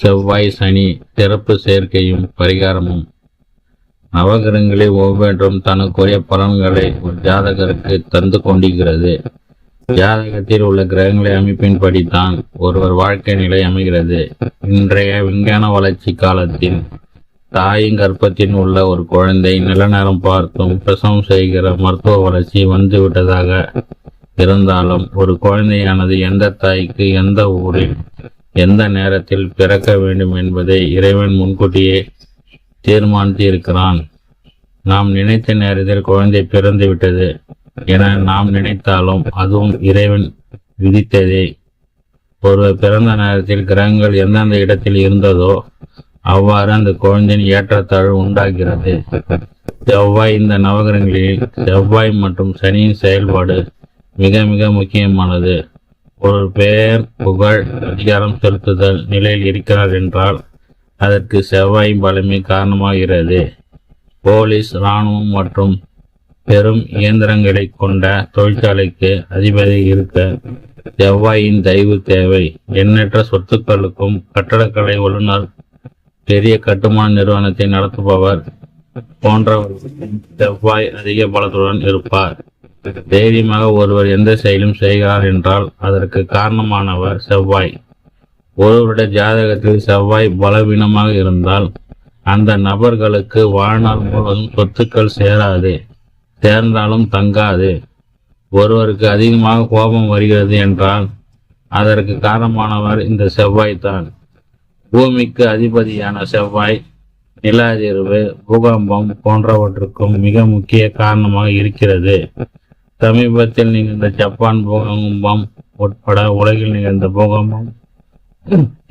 செவ்வாய் சனி சிறப்பு சேர்க்கையும் பரிகாரமும். நவகிரகங்களில் ஒவ்வொன்றும் தனக்குரிய பலன்களை ஒரு ஜாதகருக்கு தந்து கொண்டிருக்கிறது. ஜாதகத்தில் உள்ள கிரகங்களை அமைப்பின்படி தான் ஒருவர் வாழ்க்கை நிலை அமைகிறது. இன்றைய விஞ்ஞான வளர்ச்சி காலத்தில் தாயின் கர்ப்பத்தில் உள்ள ஒரு குழந்தை நிலநேரம் பார்த்தும் பிரசவம் செய்கிற மருத்துவ வளர்ச்சி வந்துவிட்டதாக இருந்தாலும் ஒரு குழந்தையானது எந்த தாய்க்கு எந்த ஊரில் எந்த நேரத்தில் பிறக்க வேண்டும் என்பதை இறைவன் முன்கூட்டியே தீர்மானித்து இருக்கிறான் நாம் நினைத்த நேரத்தில் குழந்தை பிறந்து விட்டது என நாம் நினைத்தாலும் அதுவும் இறைவன் விதித்ததே. ஒருவர் பிறந்த நேரத்தில் கிரகங்கள் எந்தெந்த இடத்தில் இருந்ததோ அவ்வாறு அந்த குழந்தையின் ஏற்றத்தாழ்வு உண்டாகிறது. செவ்வாய் இந்த நவகிரகங்களில் செவ்வாய் மற்றும் சனியின் செயல்பாடு மிக மிக முக்கியமானது. ஒரு பெயர் புகழ் அதிகாரம் செலுத்துதல் நிலையில் இருக்கிறார் என்றால் அதற்கு செவ்வாயின் பலமே காரணமாகிறது. போலீஸ் இராணுவம் மற்றும் பெரும் இயந்திரங்களை கொண்ட தொழிற்சாலைக்கு அதிபதி இருக்க செவ்வாயின் தயவு தேவை. எண்ணற்ற சொத்துக்களுக்கும் கட்டடக்கலை வல்லுநர் பெரிய கட்டுமான நிறுவனத்தை நடத்துபவர் போன்றவர்களுக்கும் செவ்வாய் அதிக பலத்துடன் இருப்பார். தைரியமாக ஒருவர் எந்த செயலும் செய்கிறார் என்றால் அதற்கு காரணமானவர் செவ்வாய். ஒருவருடைய ஜாதகத்தில் செவ்வாய் பலவீனமாக இருந்தால் அந்த நபர்களுக்கு வாழ்நாள் முழுவதும் சொத்துக்கள் சேராது சேர்ந்தாலும் தங்காது. ஒருவருக்கு அதிகமாக கோபம் வருகிறது என்றால் அதற்கு காரணமானவர் இந்த செவ்வாய் தான் பூமிக்கு அதிபதியான செவ்வாய் நில அதிர்வு பூகம்பம் போன்றவற்றுக்கும் மிக முக்கிய காரணமாக இருக்கிறது. சமீபத்தில் நிகழ்ந்த ஜப்பான் பூகம்பம் உட்பட உலகில் நிகழ்ந்த பூகம்பம்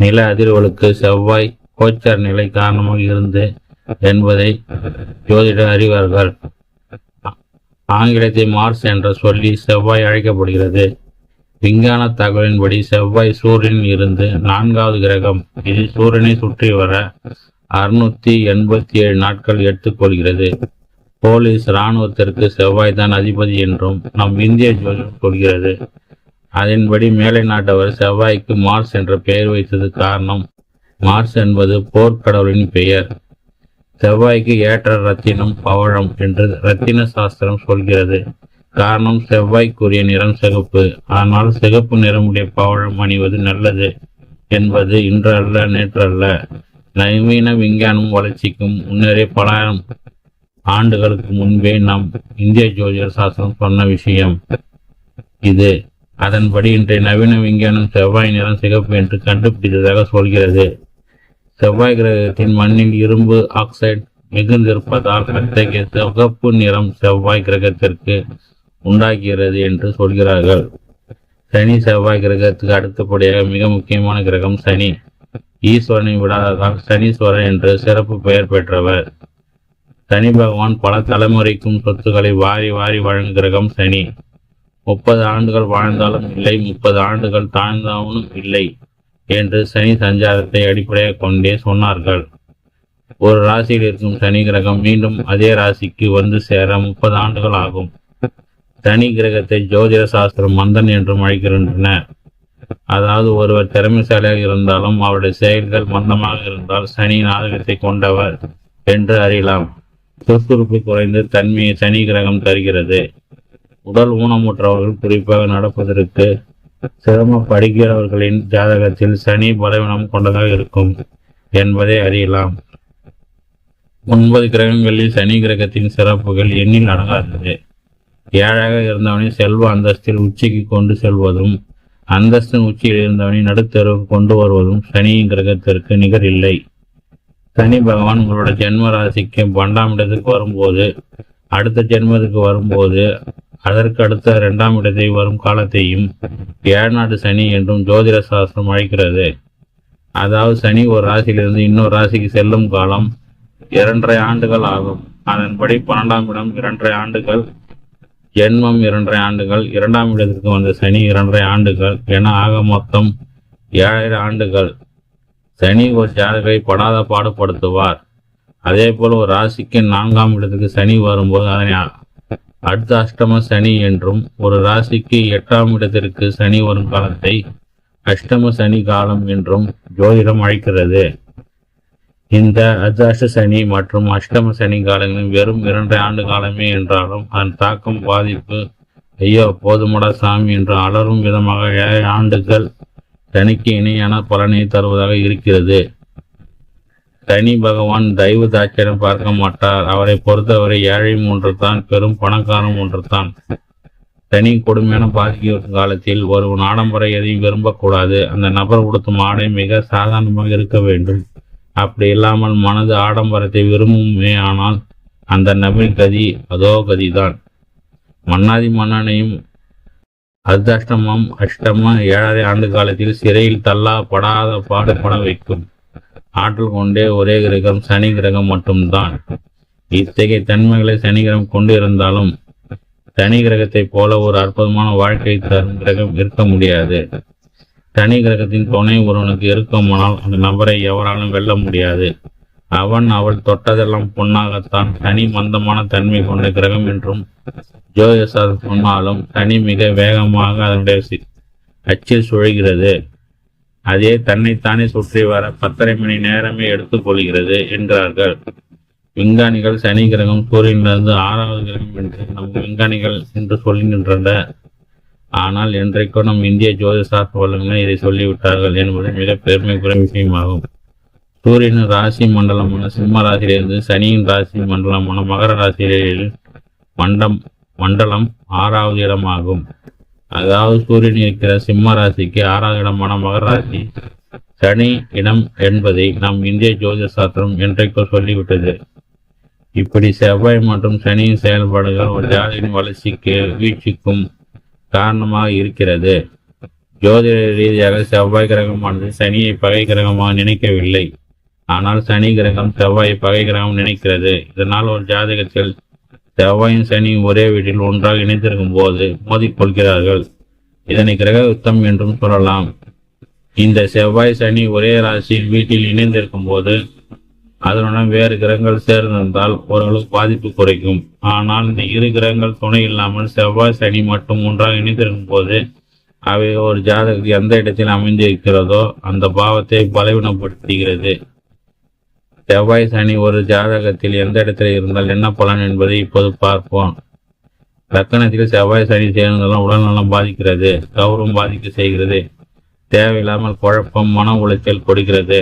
நில அதிர்வுகளுக்கு செவ்வாய் கோச்சார் நிலை காரணமாக இருந்து என்பதை ஜோதிட அறிவார்கள். ஆங்கிலத்தை மார்ஸ் என்ற சொல்லி செவ்வாய் அழைக்கப்படுகிறது. விஞ்ஞான தகவலின்படி செவ்வாய் சூரியனில் இருந்து நான்காவது கிரகம். இது சூரியனை சுற்றி வர அறுநூத்தி எண்பத்தி ஏழு நாட்கள் எடுத்துக்கொள்கிறது போலீஸ் இராணுவத்திற்கு செவ்வாய் தான் அதிபதி என்றும் நம் இந்திய ஜோதிடம் கொள்கிறது அதன்படி மேலை நாட்டவர் செவ்வாய்க்கு மார்ஸ் என்ற பெயர் வைத்தது காரணம். மார்ஸ் என்பது போர்க்கடவுளின் பெயர். செவ்வாய்க்கு ஏற்ற ரத்தினம் பவழம் என்று ரத்தின சாஸ்திரம் சொல்கிறது. காரணம் செவ்வாய்க்குரிய நிறம் சிகப்பு. ஆனால் சிகப்பு நிறமுடைய பவழம் அணிவது நல்லது என்பது இன்றல்ல நேற்றல்ல. நவீன விஞ்ஞானம் வளர்ச்சிக்கும் முன்னரே பல ஆண்டுகளுக்கு முன்பே நம் இந்திய ஜோதிட சாஸ்திரம் சொன்ன விஷயம் இது. அதன்படி இன்றைய நவீன விஞ்ஞானம் செவ்வாய் நிறம் சிகப்பு என்று கண்டுபிடித்ததாக சொல்கிறது. செவ்வாய் கிரகத்தின் மண்ணில் இரும்பு ஆக்சைடு மிகுந்திருப்பதால் அத்தகைய சிகப்பு நிறம் செவ்வாய் கிரகத்திற்கு உண்டாகிறது என்று சொல்கிறார்கள். சனி செவ்வாய் கிரகத்துக்கு அடுத்தபடியாக மிக முக்கியமான கிரகம் சனி. ஈஸ்வரனை விடாததால் சனீஸ்வரன் என்று சிறப்பு பெயர் பெற்றவர். சனி பகவான் பல தலைமுறைக்கும் சொத்துக்களை வாரி வாரி வழங்கும் கிரகம் சனி. முப்பது ஆண்டுகள் வாழ்ந்தாலும் இல்லை முப்பது ஆண்டுகள் தாழ்ந்தாலும் இல்லை என்று சனி சஞ்சாரத்தை அடிப்படையாக கொண்டே சொன்னார்கள். ஒரு ராசியில் இருக்கும் சனி கிரகம் மீண்டும் அதே ராசிக்கு வந்து சேர முப்பது ஆண்டுகள் ஆகும். சனி கிரகத்தை ஜோதிட சாஸ்திரம் மந்தன் என்றும் அழைக்கின்றனர் அதாவது ஒருவர் திறமைசாலியாக இருந்தாலும் அவருடைய செயல்கள் மந்தமாக இருந்தால் சனி நாதகத்தை கொண்டவர் என்று அறியலாம். சுறுசுறுப்பு குறைந்து தன்மையை சனி கிரகம் தருகிறது. உடல் ஊனமுற்றவர்கள் குறிப்பாக நடப்பதற்கு சிரமப்படுகிறவர்களின் ஜாதகத்தில் சனி பலவீனம் கொண்டதாக இருக்கும் என்பதை அறியலாம். ஒன்பது கிரகங்களில் சனி கிரகத்தின் சிறப்புகள் எண்ணில் அடங்காதது. ஏழாக இருந்தவனை செல்வ அந்தஸ்தில் உச்சிக்கு கொண்டு செல்வதும் அந்தஸ்தின் உச்சியில் இருந்தவனை நடுத்தருவுக்கு கொண்டு வருவதும் சனியின் கிரகத்திற்கு நிகர் இல்லை. சனி பகவான் உங்களோட ஜென்ம ராசிக்கு பன்னெண்டாம் இடத்துக்கு வரும்போது அடுத்த ஜென்மத்துக்கு வரும்போது அதற்கு அடுத்த இரண்டாம் இடத்தை வரும் காலத்தையும் ஏழ்நாடு சனி என்றும் ஜோதிட சாஸ்திரம் அழைக்கிறது. அதாவது சனி ஒரு ராசியிலிருந்து இன்னொரு ராசிக்கு செல்லும் காலம் இரண்டரை ஆண்டுகள் ஆகும். அதன்படி பன்னெண்டாம் இடம் இரண்டரை ஆண்டுகள் ஜென்மம் இரண்டரை ஆண்டுகள் இரண்டாம் இடத்திற்கு வந்த சனி இரண்டரை ஆண்டுகள் என ஆக மொத்தம் ஏழரை ஆண்டுகள். சனி ஒரு ஜாதகரை படாத பாடுபடுத்துவார். அதே போல் ஒரு ராசிக்கு நான்காம் இடத்துக்கு சனி வரும்போது அதனை அடுத்த அஷ்டம சனி என்றும் ஒரு ராசிக்கு எட்டாம் இடத்திற்கு சனி வரும் காலத்தை அஷ்டம சனி காலம் என்றும் ஜோதிடம் அழைக்கிறது. இந்த அஜாச சனி மற்றும் அஷ்டம சனி காலங்களில் வெறும் இரண்டு ஆண்டு காலமே என்றாலும் அதன் தாக்கம் பாதிப்பு ஐயோ போதுமடா சாமி என்று அலரும் விதமாக ஏழை ஆண்டுகள் சனிக்கு இணையான பலனை தருவதாக இருக்கிறது. சனி பகவான் தெய்வ தாட்சியம் பார்க்க மாட்டார். அவரை பொறுத்தவரை ஏழையும் ஒன்றுதான் பெரும் பணக்காரன் ஒன்றுதான். சனி கொடுமையான பாதிக்கும் காலத்தில் ஒரு ஆடம்பரம் எதையும் விரும்பக்கூடாது. அந்த நபர் உடுத்தும் ஆடை மிக சாதாரணமாக இருக்க வேண்டும். அப்படி இல்லாமல் மனது ஆடம்பரத்தை விரும்புமே ஆனால் அந்த நபரின் கதி அதோ கதிதான். மன்னாதி மன்னனையும் அர்த்தஷ்டமம் அஷ்டம ஏழரை ஆண்டு காலத்தில் சிறையில் தள்ளா படாத பாடுபட வைக்கும். ஆற்றல் கொண்டே ஒரே கிரகம் சனி கிரகம் மட்டும்தான். இத்தகைய தன்மைகளை சனி கிரகம் கொண்டு இருந்தாலும் சனி கிரகத்தைப் போல ஒரு அற்புதமான வாழ்க்கை தரும் கிரகம் இருக்க முடியாது. சனி கிரகத்தின் துணை ஒருவனுக்கு இருக்குமானால் அந்த நபரை எவராலும் வெல்ல முடியாது. அவன் அவள் தொட்டதெல்லாம் பொன்னாகத்தான். சனி மந்தமான தன்மை கொண்ட கிரகம் என்றும் ஜோதிஷர் சொன்னாலும் சனி மிக வேகமாக அதனுடைய சி- அச்சில் சுழைகிறது அதே தன்னைத்தானே சுற்றி வர பத்தரை மணி நேரமே எடுத்துக்கொள்கிறது என்கிறார்கள் விஞ்ஞானிகள் சனி கிரகம் சூரியனிலிருந்து ஆறாவது கிரகம் என்று நம் விஞ்ஞானிகள் என்று சொல்கின்றனர் ஆனால் என்றைக்கோ நம் இந்திய ஜோதிசாஸ்திர வல்லுநர்கள் இதை சொல்லிவிட்டார்கள் என்பது மிக பெருமைக்குரிய விஷயமாகும். சூரியனின் ராசி மண்டலமான சிம்ம ராசியிலிருந்து சனியின் ராசி மண்டலமான மகர ராசியில் மண்டம் மண்டலம் ஆறாவது இடமாகும். அதாவது சூரியன் இருக்கிற சிம்ம ராசிக்கு ஆறாவது இடமான மகர ராசி சனி இடம் என்பதை நம் இந்திய ஜோதிட சாஸ்திரம் என்றைக்கோ சொல்லிவிட்டது. இப்படி செவ்வாய் மற்றும் சனியின் செயல்பாடுகள் ஒரு ஜாதியின் வளர்ச்சிக்கு வீழ்ச்சிக்கும் காரணமாக இருக்கிறது. ஜோதிட ரீதியாக செவ்வாய் கிரகமானது சனியை பகை கிரகமாக நினைக்கவில்லை. ஆனால் சனி கிரகம் செவ்வாயை பகை கிரகம் நினைக்கிறது. இதனால் ஒரு ஜாதகத்தில் செவ்வாயும் சனியும் ஒரே வீட்டில் ஒன்றாக இணைந்திருக்கும் போது மோதிக்கொள்கிறார்கள் இதனை கிரக யுத்தம் என்றும் சொல்லலாம். இந்த செவ்வாய் சனி ஒரே ராசியில் வீட்டில் இணைந்திருக்கும் போது அதனுடன் வேறு கிரகங்கள் சேர்ந்திருந்தால் ஓரளவு பாதிப்பு குறைக்கும். ஆனால் இந்த இரு கிரகங்கள் துணை இல்லாமல் செவ்வாய் சனி மட்டும் ஒன்றாக இணைந்திருக்கும் போது அவை ஒரு ஜாதகத்தில் எந்த இடத்தில் அமைந்திருக்கிறதோ அந்த பாவத்தை பலவீனப்படுத்துகிறது. செவ்வாய் சனி ஒரு ஜாதகத்தில் எந்த இடத்தில் இருந்தால் என்ன பலன் என்பதை இப்போது பார்ப்போம். லக்கணத்தில் செவ்வாய் சனி சேர்ந்தாலும் உடல் நலம் பாதிக்கிறது கௌரவம் பாதிக்க செய்கிறது தேவையில்லாமல் குழப்பம் மன உளைச்சல் கொடுக்கிறது.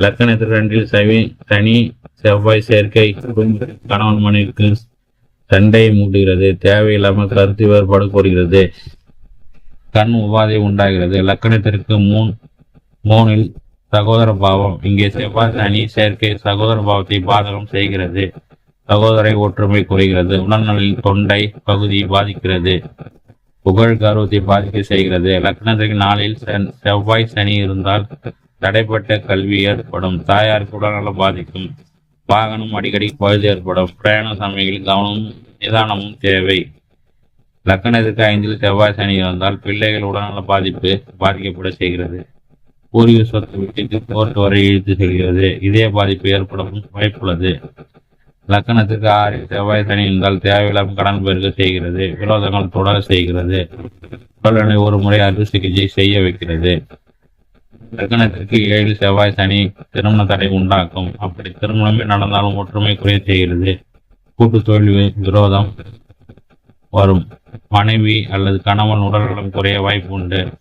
லக்கணத்தில் ரெண்டில் சவி சனி செவ்வாய் சேர்க்கை கணவன் மனைவிக்கு சண்டையை மூட்டுகிறது தேவையில்லாமல் கருத்து வேறுபாடு கூறுகிறது. கண் உபாதை உண்டாகிறது. லக்கணத்திற்கு மூன் மூணில் சகோதர பாவம். இங்கே செவ்வாய் சனி சேர்க்கை சகோதர பாவத்தை பாதகம் செய்கிறது. சகோதரை ஒற்றுமை குறைகிறது. உடல்நலில் தொண்டை பகுதி பாதிக்கிறது. புகழ் கர்வத்தை பாதிக்க செய்கிறது. லக்னத்திற்கு நாளில் சென்- செவ்வாய் சனி இருந்தால் தடைப்பட்ட கல்வி ஏற்படும். தாயாருக்கு உடல்நலம் பாதிக்கும். வாகனம் அடிக்கடி பழுது ஏற்படும். பிரயாண சமயங்களில் கவனமும் நிதானமும் தேவை. லக்கணத்திற்கு ஐந்தில் செவ்வாய் சனி இருந்தால் பிள்ளைகள் உடல்நல பாதிப்பு பாதிக்கப்பட செய்கிறது. பூர்வீக சொத்து வீட்டுக்கு கோர்ட் வரை இழுத்து செல்கிறது. இதே பாதிப்பு ஏற்படவும் வாய்ப்புள்ளது. லக்கணத்துக்கு ஆறு செவ்வாய் சனி இருந்தால் தேவையில்லாமல் கடன் பெருக செய்கிறது. விரோதங்கள் தொடர செய்கிறது. உடல்நிலை ஒரு முறை அறுவை சிகிச்சை செய்ய வைக்கிறது. லக்னத்திற்கு ஏழில் செவ்வாய் சனி திருமண தடை உண்டாக்கும். அப்படி திருமணமே நடந்தாலும் ஒற்றுமை குறைய செய்கிறது. கூட்டு தோல்வி விரோதம் வரும். மனைவி அல்லது கணவன் உடல்நலம் குறைய வாய்ப்பு உண்டு.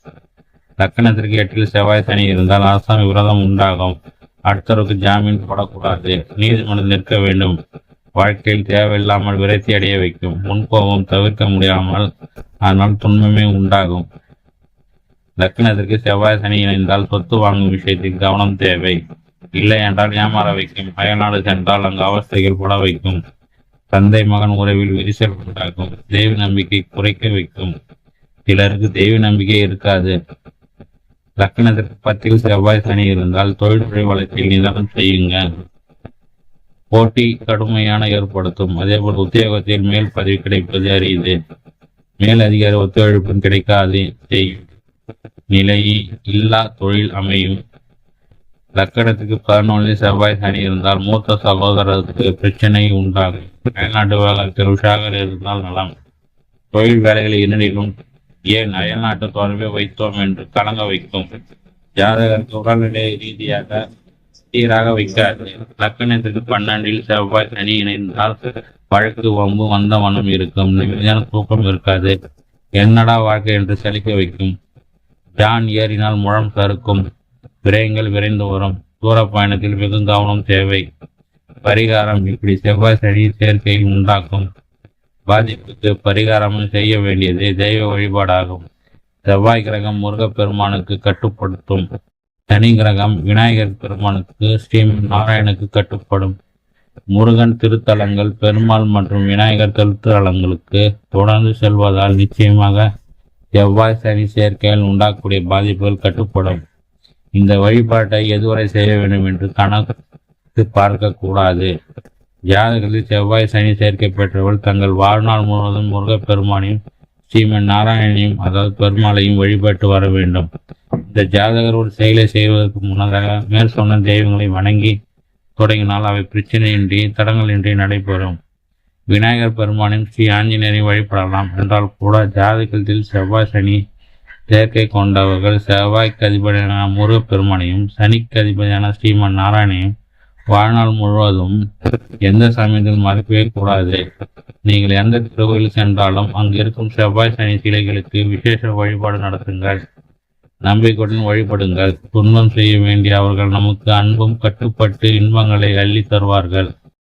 லக்கணத்திற்கு எட்டில் செவ்வாய் சனி இருந்தால் அரசாங்க விரோதம் உண்டாகும். அடுத்தவருக்கு ஜாமீன் போடக்கூடாது. நீதிமன்றம் நிற்க வேண்டும். வாழ்க்கையில் தேவையில்லாமல் விரக்தி அடைய வைக்கும். முன்கோபம் தவிர்க்க முடியாமல் அதனால் துன்பமே உண்டாகும். லக்னத்திற்கு செவ்வாய் சனி இணைந்தால் சொத்து வாங்கும் விஷயத்தில் கவனம் தேவை. இல்லை என்றால் ஏமாற வைக்கும். அயல்நாடு சென்றால் அங்கு அவஸ்தைகள் பட வைக்கும். தந்தை மகன் உறவில் விரிசல் உண்டாக்கும் தெய்வ நம்பிக்கை குறைக்க வைக்கும். சிலருக்கு தெய்வ நம்பிக்கை இருக்காது. லக்னத்திற்கு பத்தில் செவ்வாய் சனி இருந்தால் தொழில்துறை வளர்ச்சியில் நிதானம் செய்யுங்க. போட்டி கடுமையான ஏற்படுத்தும். அதேபோல் உத்தியோகத்தில் மேல் பதவி கிடைப்பது அரியுது மேல் அதிகாரி ஒத்துழைப்பும் கிடைக்காது. செய்யும் நிலை இல்லா தொழில் அமையும். லக்கணத்துக்கு பதினொன்று செவ்வாய் சனி இருந்தால் மூத்த சகோதரருக்கு பிரச்சனை உண்டாகும். அயல்நாட்டு விவகாரத்தில் உஷாகர் இருந்தால் நலம். தொழில் வேலைகள் இரண்டிலும் ஏன் அயல்நாட்டு தொடர்பை வைத்தோம் என்று கலங்க வைக்கும். ஜாதகருக்கு உடல்நிலை ரீதியாக சீராக வைக்காது. லக்கணத்துக்கு பன்னெண்டில் செவ்வாய் சனி இணைந்தால் வழக்கு வம்பு வந்த மனம் இருக்கும். நிம்மதியான தூக்கம் இருக்காது. என்னடா வாழ்க்கை என்று சலிக்க வைக்கும். யான் ஏறினால் முழம் கருக்கும் விரயங்கள் விரைந்து வரும் தூர பயணத்தில் வெகு கவனம் தேவை. பரிகாரம் இப்படி செவ்வாய் சனி சேர்க்கையில் உண்டாக்கும். பாதிப்புக்கு பரிகாரம் செய்ய வேண்டியது தெய்வ வழிபாடாகும். செவ்வாய் கிரகம் முருகப்பெருமானுக்கு கட்டுப்படுத்தும். சனி கிரகம் விநாயகர் பெருமானுக்கு ஸ்ரீ நாராயணுக்கு கட்டுப்படும். முருகன் திருத்தலங்கள் பெருமாள் மற்றும் விநாயகர் திருத்தலங்களுக்கு தொடர்ந்து செல்வதால் நிச்சயமாக செவ்வாய் சனி சேர்க்கையால் உண்டாகக்கூடிய பாதிப்புகள் கட்டுப்படும்? இந்த வழிபாட்டை எதுவரை செய்ய வேண்டும் என்று கணக்கு பார்க்கக்கூடாது. ஜாதகத்தில் செவ்வாய் சனி சேர்க்கை பெற்றவர்கள் தங்கள் வாழ்நாள் முழுவதும் முருகப்பெருமானையும் ஸ்ரீமன் நாராயணனையும் அதாவது பெருமாளையும் வழிபட்டு வர வேண்டும். இந்த ஜாதகர் ஒரு செயலை செய்வதற்கு முன்னதாக மேல் தெய்வங்களை வணங்கி தொடங்கினால் அவை பிரச்சனையின்றி தடங்களின்றி நடைபெறும். விநாயகர் பெருமானையும் ஸ்ரீ ஆஞ்சநேயரை வழிபடலாம். என்றால் கூட ஜாதகத்தில் செவ்வாய் சனி சேர்க்கை கொண்டவர்கள் செவ்வாய்க்கு அதிபதியான முருகப்பெருமானையும் சனிக்கு அதிபதியான ஸ்ரீமன் நாராயணையும் வாழ்நாள் முழுவதும் எந்த சமயத்தில் மறக்கவே கூடாது. நீங்கள் எந்த திருக்கோயில் சென்றாலும் அங்கு இருக்கும் செவ்வாய் சனி சிலைகளுக்கு விசேஷ வழிபாடு நடத்துங்கள். நம்பிக்கையுடன் வழிபடுங்கள். துன்பம் செய்ய வேண்டிய அவர்கள் நமக்கு அன்பும் கட்டுப்பட்டு இன்பங்களை அள்ளி தருவார்கள்.